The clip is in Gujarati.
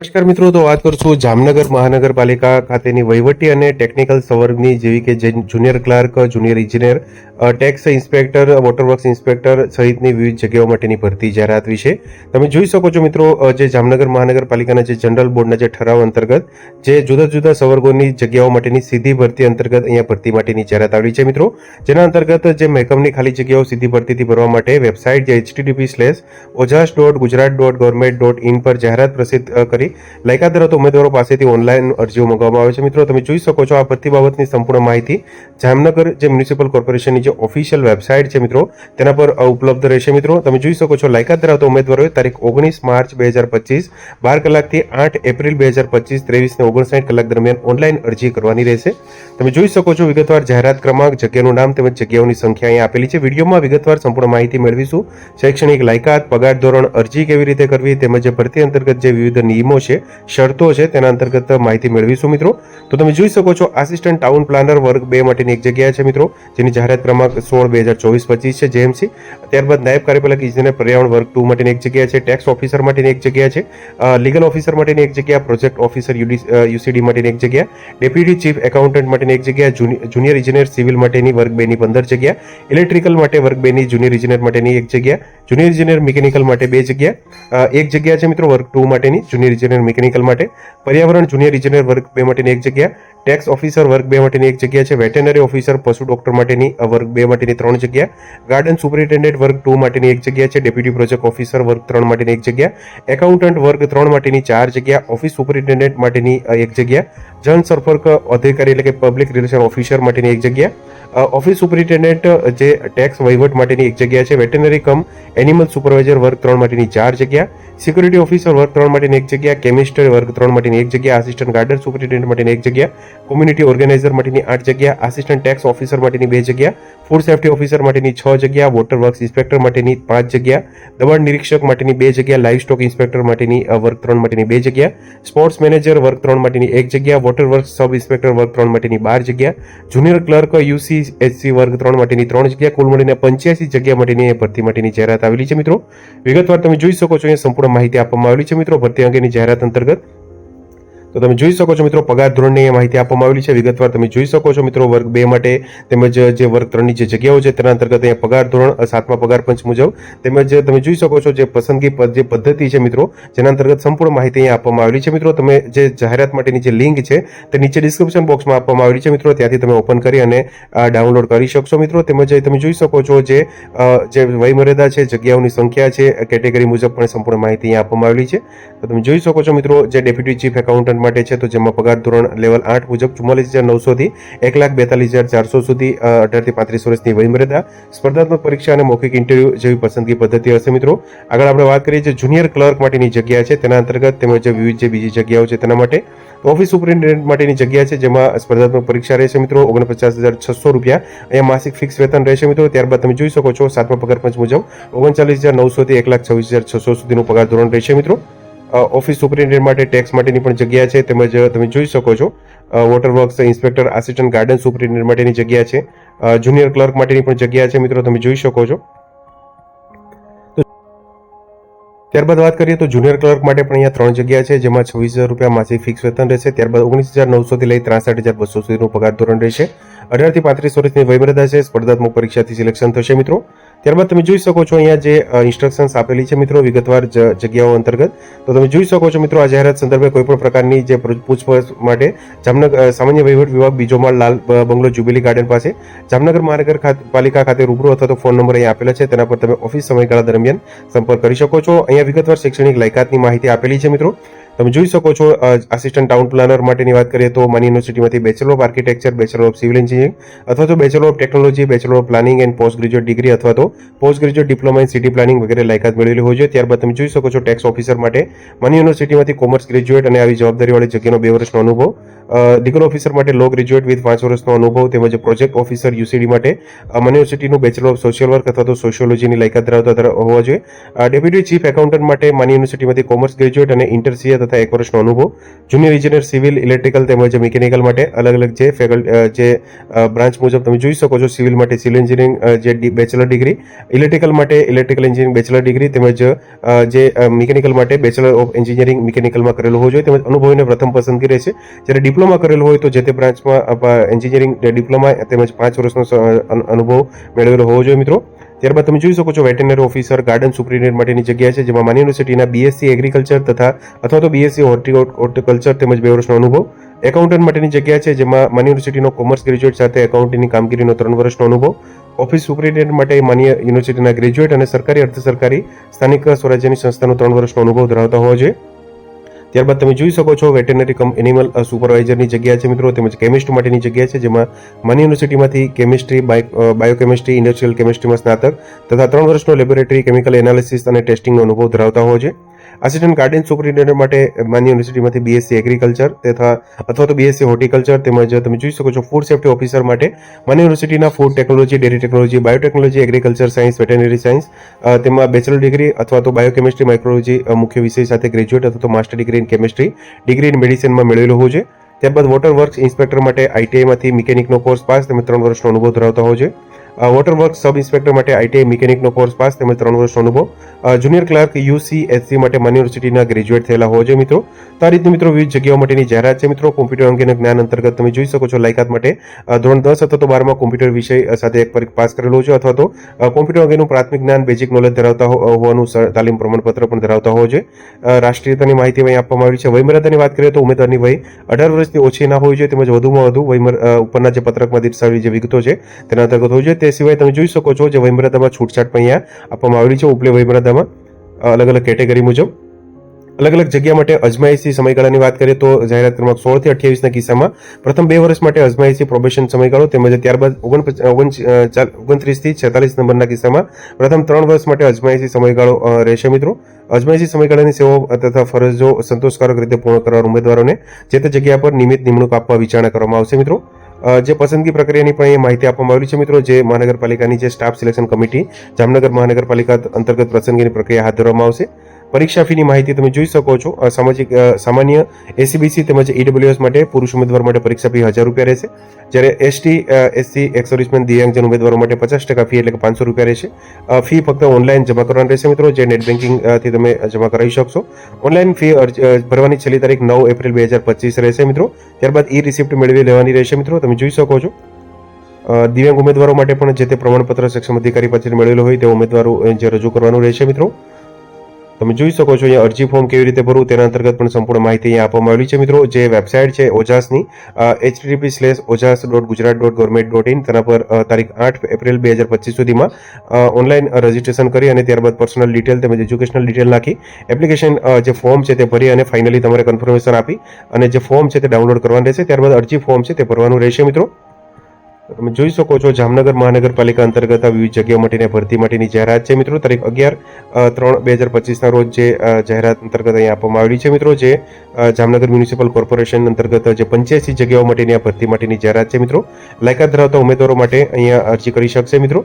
નમસ્કાર મિત્રો તો વાત કરશું જામનગર મહાનગરપાલિકા ખાતેની વહીવટી અને ટેકનિકલ સંવર્ગની જેવી કે જુનિયર ક્લાર્ક જુનિયર ઇજનેર ટેક્સ ઇન્સ્પેક્ટર વોટરવર્ક્સ ઇન્સ્પેક્ટર સહિતની વિવિધ જગ્યાઓ માટેની ભરતી જાહેરાત વિશે તમે જોઈ શકો છો મિત્રો જે જામનગર મહાનગરપાલિકાના જે જનરલ બોર્ડના જે ઠરાવ અંતર્ગત જે જુદા જુદા સંવર્ગોની જગ્યાઓ માટેની સીધી ભરતી અંતર્ગત અહીંયા ભરતી માટેની જાહેરાત આવી છે મિત્રો. જેના અંતર્ગત જે મહેકમની ખાલી જગ્યાઓ સીધી ભરતીથી ભરવા માટે વેબસાઇટ જે HTDP slash Ojas dot Gujarat dot government dot in પર જાહેરાત પ્રસિદ્ધ અ, કરી. લાયકાત ધરાવતા ઉમેદવારો પાસેથી ઓનલાઈન અરજીઓ મંગાવવામાં આવે છે. મિત્રો, તમે જોઈ શકો છો આ ભરતી બાબતની સંપૂર્ણ માહિતી જામનગર જે મ્યુનિસિપલ કોર્પોરેશનની જે ઓફિશિયલ વેબસાઇટ છે મિત્રો, તેના પર ઉપલબ્ધ રહેશે. મિત્રો, તમે જોઈ શકો છો લાયકાત ધરાવતા ઉમેદવારોએ તારીખ ઓગણીસ માર્ચ બે હજાર પચીસ, બાર કલાકથી આઠ એપ્રિલ બે હજાર પચીસ, ત્રેવીસ ને ઓગણસાઠ કલાક દરમિયાન ઓનલાઈન અરજી કરવાની રહેશે. તમે જોઈ શકો છો વિગતવાર જાહેરાત ક્રમાંક, જગ્યાનું નામ તેમજ જગ્યાઓની સંખ્યા અહીંયા આપેલી છે. વિડીયોમાં વિગતવાર સંપૂર્ણ માહિતી મેળવીશું. શૈક્ષણિક લાયકાત, પગાર ધોરણ, અરજી કેવી રીતે કરવી તેમજ ભરતી અંતર્ગત જે વિવિધ નિયમો છે, શરતો છે, તેના અંતર્ગત માહિતી મેળવીશું મિત્રો. તો તમે જોઈ શકો છો, આસિસ્ટન્ટ ટાઉન પ્લાનર વર્ગ બે માટેની એક જગ્યા છે મિત્રો, જેની જાહેરાત ક્રમાંક સોળ બે હજાર ચોવીસ પચીસ છે જેએમસી ત્યારબાદ નાયબ કાર્યપાલક ઇજનેર પર્યાવરણ વર્ગ ટુ માટેની એક જગ્યા છે, ટેક્સ ઓફિસર માટેની એક જગ્યા છે લીગલ ઓફિસર માટેની એક જગ્યા, પ્રોજેક્ટ ઓફિસર યુસીડી માટેની એક જગ્યા, ડેપ્યુટી ચીફ એકાઉન્ટન્ટ માટેની એક જગ્યા, જુનિ- જુનિયર ઇજનેર સિવિલ માટેની વર્ગ બેની પંદર જગ્યા, ઇલેક્ટ્રિકલ માટે વર્ગ બેની જુનિયર ઇજનેર માટેની એક જગ્યા, જુનિયર ઇજનેર મિકેનિકલ માટે બે જગ્યા એક જગ્યા છે મિત્રો વર્ગ ટુ માટેની, જુનિયર ઇજનેર મિકેનિકલ માટે, પર્યાવરણ જુનિયર ઇજનેર વર્ગ બે માટેની એક જગ્યા, ટેક્સ ઓફિસર વર્ગ બે માટેની એક જગ્યા છે, વેટેનરી ઓફિસર, પશુ ડોક્ટર માટેની વર્ગ બે માટેની ત્રણ જગ્યા, ગાર્ડન સુપરિન્ટેન્ડન્ટ વર્ગ ટુ માટેની એક જગ્યા છે, ડેપ્યુટી પ્રોજેક્ટ ઓફિસર વર્ગ ત્રણ માટેની એક જગ્યા, એકાઉન્ટન્ટ વર્ગ ત્રણ માટેની ચાર જગ્યા, ઓફિસ સુપરિન્ટેન્ડન્ટ માટેની એક જગ્યા જનસંપર્ક અધિકારી એટલે કે પબ્લિક રિલેશન ઓફિસર માટેની એક જગ્યા ઓફિસ સુપરિન્ટેન્ડન્ટ જે ટેક્સ વહીવટ માટેની એક જગ્યા છે વેટેનરી કમ એનિમલ સુપરવાઇઝર વર્ગ ત્રણ માટેની ચાર જગ્યા સિક્યુરિટી ઓફિસર વર્ગ ત્રણ માટેની એક જગ્યા કેમિસ્ટર વર્ગ ત્રણ માટેની એક જગ્યા આસિસ્ટન્ટ ગાર્ડન સુપરિન્ટેન્ડન્ટ માટેની એક જગ્યા કોમ્યુનિટી ઓર્ગેનાઇઝર માટેની આઠ જગ્યા આસિસ્ટન્ટ ટેક્સ ઓફિસર માટેની બે જગ્યા ફૂડ સેફ્ટી ઓફિસર માટેની છ જગ્યા વોટર વર્ક્સ ઇન્સ્પેક્ટર માટેની પાંચ જગ્યા દબાણ નિરીક્ષક માટેની બે જગ્યા લાઇવ સ્ટોક ઇન્સ્પેક્ટર માટેની અ, વર્ગ ત્રણ માટેની બે જગ્યા સ્પોર્ટ્સ મેનેજર વર્ગ ત્રણ માટેની એક જગ્યા વોટર વર્ક્સ સબ ઇન્સ્પેક્ટર વર્ગ ત્રણ માટેની બાર જગ્યા જુનિયર ક્લર્ક યુસી એચસી વર્ગ ત્રણ માટેની ત્રણ જગ્યા, કુલ મળીને પંચ્યાસી જગ્યા માટેની ભરતી માટેની જાહેરાત આવેલી છે મિત્રો. વિગતવાર તમે જોઈ શકો છો, અહીંયા સંપૂર્ણ માહિતી આપવામાં આવેલી છે મિત્રો. ભરતી અંગેની જાહેરાત અંતર્ગત તો તમે જોઈ શકો છો મિત્રો, પગાર ધોરણની માહિતી આપવામાં આવેલી છે. વિગતવાર તમે જોઈ શકો છો મિત્રો, વર્ગ બે માટે તેમજ જે વર્ગ ત્રણની જે જગ્યાઓ છે, તેના અંતર્ગત અહીંયા પગાર ધોરણ સાતમા પગાર પંચ મુજબ તેમજ તમે જોઈ શકો છો જે પસંદગી જે પદ્ધતિ છે મિત્રો, જેના અંતર્ગત સંપૂર્ણ માહિતી અહીંયા આપવામાં આવેલી છે. મિત્રો, તમે જે જાહેરાત માટેની જે લિંક છે, તે નીચે ડિસ્ક્રિપ્શન બોક્સમાં આપવામાં આવેલી છે મિત્રો. ત્યાંથી તમે ઓપન કરી અને ડાઉનલોડ કરી શકશો મિત્રો. તેમજ તમે જોઈ શકો છો જે જે વયમર્યાદા છે, જગ્યાઓની સંખ્યા છે, કેટેગરી મુજબ પણ સંપૂર્ણ માહિતી અહીંયા આપવામાં આવેલી છે. તો તમે જોઈ શકો છો મિત્રો, જે ડેપ્યુટી ચીફ એકાઉન્ટન્ટ માટે છે તો જેમાં પગાર ધોરણ લેવલ આઠ મુજબ ચુમ્માલીસ હજાર નવસોથી એક લાખ બેતાલીસ હજાર ચારસો સુધી અઢારથી પાંત્રીસ વર્ષની વયમર્યાદા સ્પર્ધાત્મક પરીક્ષા અને મૌખિક ઇન્ટરવ્યુ જેવી પસંદગી પદ્ધતિ હશે મિત્રો. આગળ આપણે વાત કરીએ જે જુનિયર ક્લર્ક માટેની જગ્યા છે, તેના અંતર્ગત તેમજ વિવિધ જે બીજી જગ્યાઓ છે તેના માટે. ઓફિસ સુપરિન્ટેન્ડન્ટ માટેની જગ્યા છે, જેમાં સ્પર્ધાત્મક પરીક્ષા રહેશે મિત્રો, ઓગણપચાસ હજાર છસો રૂપિયા. અહીંયા માસિક ફિક્સ વેતન રહેશે મિત્રો, ત્યારબાદ તમે જોઈ શકો છો સાતમા પગાર પંચ મુજબ ઓગણચાલીસ હજાર નવસોથી એક લાખ છવ્વીસ હજાર છસો સુધીનું પગાર ધોરણ રહેશે મિત્રો. ઓફિસ સુપરિન્ટેન્ડન્ટ માટે ટેક્સ માટેની પણ જગ્યા છે, તેમજ તમે જોઈ શકો છો water works inspector assistant garden superintendent માટેની જગ્યા છે જુનિયર ક્લર્ક માટેની પણ જગ્યા છે, મિત્રો, તમે જોઈ શકો છો. ત્યારબાદ વાત કરીએ તો જુનિયર ક્લર્ક માટે પણ અહીંયા ત્રણ જગ્યા છે, જેમાં છવ્વીસ હજાર રૂપિયા માસિક ફિક્સ વેતન રહેશે, ત્યારબાદ ઓગણીસ હજાર નવસોથી લઈ ત્રાસઠ હજાર બસો સુધીનું પગાર ધોરણ રહેશે. અઢારથી પાંત્રીસ વર્ષની વયમર્યાદા છે. સ્પર્ધાત્મક પરીક્ષાથી સિલેક્શન થશે મિત્રો. ત્યારબાદ તમે જોઈ શકો છો અહીંયા જે ઇન્સ્ટ્રક્શન્સ આપેલી છે મિત્રો વિગતવાર જગ્યાઓ અંતર્ગત. તો તમે જોઈ શકો છો મિત્રો આ જાહેરાત સંદર્ભે કોઈપણ પ્રકારની જે પૂછ- પૂછપરછ માટે જામનગર સામાન્ય વહીવટ વિભાગ બીજો માળ લાલ બંગલો જ્યુબિલી ગાર્ડન પાસે. જામનગર મહાનગર પાલિકા ખાતે રૂબરૂ અથવા તો ફોન નંબર અહીંયા આપેલા છે. તેના પર તમે ઓફિસ સમયગાળા દરમિયાન સંપર્ક કરી શકો છો. અહીંયા વિગતવાર શૈક્ષણિક લાયકાતની માહિતી આપેલી છે મિત્રો. તમે જોઈ શકો છો આસિસ્ટન્ટ ટાઉન પ્લાનર માટેની વાત કરીએ તો માની યુનિવર્સિટીમાંથી bachelor of architecture bachelor of civil engineering અથવા તો bachelor of technology bachelor of planning and post graduate degree અથવા તો post graduate diploma in city planning વગેરે લાયકાત મેળવેલી હોય છે. ત્યારબાદ તમે જોઈ શકો છો ટેક્સ ઓફિસર માટે માની યુનિવર્સિટીમાંથી કોમર્સ ગ્રેજ્યુએટ અને આવી જવાબદારીવાળી જગ્યાનો બે વર્ષનો અનુભવ લીગલ ઓફિસર માટે લો ગ્રેજ્યુએટ વિથ પાંચ વર્ષનો અનુભવ તેમજ પ્રોજેક્ટ ઓફિસર યુસીડી માટે અમન યુનિવર્સિટીનું બેચલર ઓફ સોશિયલ વર્ક અથવા તો સોશિયોલોજીની લાયકાત ધરાવતા હોવા જોઈએ. ડેપ્યુટી ચીફ એકાઉન્ટન્ટ માટે માની યુનિવર્સિટીમાંથી કોમર્સ ગ્રેજ્યુએટ અને ઇન્ટરસીએ તથા એક વર્ષનો અનુભવ. જુનિયર ઇજનેર સિવિલ ઇલેક્ટ્રિકલ તેમજ મિકેનિકલ માટે અલગ અલગ જે ફેકલ્ટી જે બ્રાન્ચ મુજબ તમે જોઈ શકો છો સિવિલ માટે સિવિલ એન્જિનિયરિંગ જે બેચલર ડિગ્રી ઇલેક્ટ્રિકલ માટે ઇલેક્ટ્રિકલ એન્જિનિયરિંગ બેચલર ડિગ્રી તેમજ જે મિકેનિકલ માટે બેચલર ઓફ એન્જિનિયરિંગ મિકેનિકલમાં કરેલું હોવું જોઈએ. તેમજ અનુભવીને પ્રથમ પસંદગી રહેશે. જ્યારે ડિપ્લોમા કરેલું હોય તો જે તે બ્રાન્ચમાં એન્જિનિયરિંગ ડિપ્લોમા તેમજ પાંચ વર્ષનો અનુભવ મેળવેલો હોવો જોઈએ મિત્રો. ત્યારબાદ તમે જોઈ શકો છો વેટરનરી ઓફિસર, ગાર્ડન સુપ્રિન્ટેન્ડન્ટ માટેની જગ્યા છે, જેમાં માની યુનિવર્સિટીના બીએસસી એગ્રીકલ્ચર તથા અથવા તો બીએસસી હોર્ટિકલ્ચર તેમજ બે વર્ષનો અનુભવ. એકાઉન્ટન્ટ માટેની જગ્યા છે, જેમાં માની યુનિવર્સિટીનો કોમર્સ ગ્રેજ્યુએટ સાથે એકાઉન્ટિંગની કામગીરીનો ત્રણ વર્ષનો અનુભવ. ઓફિસ સુપ્રિન્ટેન્ડન્ટ માટે માન્ય યુનિવર્સિટીના ગ્રેજ્યુએટ અને સરકારી અર્ધ સરકારી સ્થાનિક સ્વરાજ્યની સંસ્થાનો ત્રણ વર્ષનો અનુભવ ધરાવતા હોવો જોઈએ. ત્યારબાદ તમે જોઈ શકો છો વેટેનરી કમ એનિમલ સુપરવાઇઝરની જગ્યા છે મિત્રો, તેમજ કેમિસ્ટ માટેની જગ્યા છે, જેમાં માની યુનિવર્સિટીમાંથી કેમિસ્ટ્રી બાયોકેમિસ્ટ્રી, ઇન્ડસ્ટ્રીયલ કેમિસ્ટ્રીમાં સ્નાતક તથા ત્રણ વર્ષનો લેબોરેટરી કેમિકલ એનાલિસિસ અને ટેસ્ટિંગનો અનુભવ ધરાવતા હોય જોઈએ આસિસ્ટન્ટ ગાર્ડન સુપરિન્ટેન્ડન્ટ માટે માન્ય યુનિવર્સિટીમાંથી બીએસસી એગ્રીકલ્ચર તથા અથવા તો બીએસસી હોર્ટિકલ્ચર તેમજ તમે જોઈ શકો છો ફૂડ સેફ્ટી ઓફિસર માટે માન્ય યુનિવર્સિટીના food technology dairy technology biotechnology agriculture science veterinary science તેમાં બેચલર ડિગ્રી અથવા તો બાયોકેમિસ્ટ્રી માઇક્રોલોજી મુખ્ય વિષય સાથે ગ્રેજ્યુએટ અથવા તો master degree in chemistry degree in મેડિસિનમાં મેળવેલો હોય જોઈએ. ત્યારબાદ વોટર વર્ક્સ ઇન્સ્પેક્ટર માટે આઈટીઆઈમાંથી મિકેનિકનો કોર્સ પાસ, તમે ત્રણ વર્ષનો અનુભવ ધરાવતા હોય જોઈએ. વોટર વર્ક સબ ઇન્સ્પેક્ટર માટે આઈટીઆઈ મિકેનિકનો કોર્સ પાસ. તેમજ ત્રણ વર્ષનો અનુભવ. જુનિયર ક્લાર્ક યુસી એસસી માટે માન્ય યુનિવર્સિટીના ગ્રેજ્યુએટ થયેલા હોવા જોઈએ મિત્રો. તો આ રીતની મિત્રો વિવિધ જગ્યાઓ માટેની જાહેરાત છે મિત્રો. કોમ્પ્યુટર અંગેના જ્ઞાન અંતર્ગત તમે જોઈ શકો છો લાયકાત માટે ધોરણ દસ અથવા તો બારમાં કોમ્પ્યુટર વિષય સાથે એક પરીક્ષા પાસ કરેલો છે. અથવા તો કોમ્પ્યુટર અંગેનું પ્રાથમિક જ્ઞાન બેઝિક નોલેજ ધરાવતા હોવાનું તાલીમ પ્રમાણપત્ર પણ ધરાવતા હોવો જોઈએ. રાષ્ટ્રીયતાની માહિતી અહીં આપવામાં આવી છે. વયમર્યાદાની વાત કરીએ તો ઉમેદવારની વય અઢાર વર્ષથી ઓછી ના હોવી જોઈએ. તેમજ વધુમાં વધુ વયમર ઉપરના જે પત્રકમાં દર્શાવેલી જે વિગતો છે તેના અંતર્ગત હોવી જોઈએ. તે સિવાય તમે જોઈ શકો છો જે વયમર્યાદામાં છૂટછાટ પણ અહીંયા આપવામાં આવેલી છે ઉપલે વયમર્યાદામાં અલગ અલગ કેટેગરી મુજબ. અલગ અલગ જગ્યા માટે અજમાયશી સમયગાળાની વાત કરીએ તો જાહેરાત ક્રમાંક સોળથી અઠ્યાવીસના કિસ્સામાં પ્રથમ બે વર્ષ માટે અજમાયશી પ્રોબેશન સમયગાળો તેમજ ત્યારબાદ ઓગણત્રીસથી છેતાલીસ નંબરના કિસ્સામાં પ્રથમ ત્રણ વર્ષ માટે અજમાયશી સમયગાળો રહેશે મિત્રો. અજમાયશી સમયગાળાની સેવાઓ તથા ફરજો સંતોષકારક રીતે પૂર્ણ કરવા ઉમેદવારોને જે તે જગ્યા પર નિયમિત નિમણૂક આપવા વિચારણા કરવામાં આવશે મિત્રો. જે પસંદગી પ્રક્રિયાની પણ એ માહિતી આપવામાં આવેલી છે મિત્રો, જે મહાનગરપાલિકાની જે સ્ટાફ સિલેક્શન કમિટી જામનગર મહાનગરપાલિકા અંતર્ગત પસંદગીની પ્રક્રિયા હાથ ધરવામાં આવશે. પરીક્ષા ફીની માહિતી તમે જોઈ શકો છો. સામાજિક સામાન્ય એસીબીસી તેમજ ઈડબ્લ્યુએસ માટે પુરુષ ઉમેદવાર માટે પરીક્ષા ફી હજાર રૂપિયા રહેશે. જ્યારે એસટી એસસી એક્સર્વિસમેન દિવ્યાંગજન ઉમેદવારો માટે પચાસ ટકા ફી એટલે કે પાંચસો રૂપિયા રહેશે. ફી ફક્ત ઓનલાઈન જમા કરવાની રહેશે મિત્રો, જે નેટ બેન્કિંગથી તમે જમા કરાવી શકશો. ઓનલાઈન ફી ભરવાની છેલ્લી તારીખ નવ એપ્રિલ બે હજાર પચીસ રહેશે મિત્રો. ત્યારબાદ ઈ રિસિપ્ટ મેળવી લેવાની રહેશે મિત્રો, તમે જોઈ શકો છો. દિવ્યાંગ ઉમેદવારો માટે પણ જે તે પ્રમાણપત્ર સક્ષમ અધિકારી પાસેથી મેળવેલો હોય તે ઉમેદવારો જે રજૂ કરવાનું રહેશે મિત્રો. તમે જોઈ શકો છો અહીંયા અરજી ફોર્મ કેવી રીતે ભરવું, તેના અંતર્ગત પણ સંપૂર્ણ માહિતી અહીંયા આપવામાં આવેલી છે. મિત્રો, જે વેબસાઇટ છે ઓજાસની HTP slash Ojas dot Gujarat dot government dot in તેના પર તારીખ આઠ એપ્રિલ બે હજાર પચીસ સુધીમાં ઓનલાઈન રજીસ્ટ્રેશન કરી અને ત્યારબાદ પર્સનલ ડિટેલ તેમજ એજ્યુકેશનલ ડિટેલ નાખી એપ્લિકેશન જે ફોર્મ છે તે ભરી અને ફાઇનલી તમારે કન્ફર્મેશન આપી અને જે ફોર્મ છે તે ડાઉનલોડ કરવાનું રહેશે. ત્યારબાદ અરજી ફોર્મ છે તે ભરવાનું રહેશે, મિત્રો. તમે જોઈ શકો છો જામનગર મહાનગરપાલિકા અંતર્ગત વિવિધ જગ્યાઓ માટેની ભરતી માટેની જાહેરાત છે. મિત્રો, તારીખ અગિયાર ત્રણ બે હજાર પચીસના રોજ જે જાહેરાત અંતર્ગત અહીંયા આપવામાં આવેલી છે. મિત્રો, જે જામનગર મ્યુનિસિપલ કોર્પોરેશન અંતર્ગત જે પંચ્યાસી જગ્યાઓ માટેની આ ભરતી માટેની જાહેરાત છે. મિત્રો, લાયકાત ધરાવતા ઉમેદવારો માટે અહીંયા અરજી કરી શકશે. મિત્રો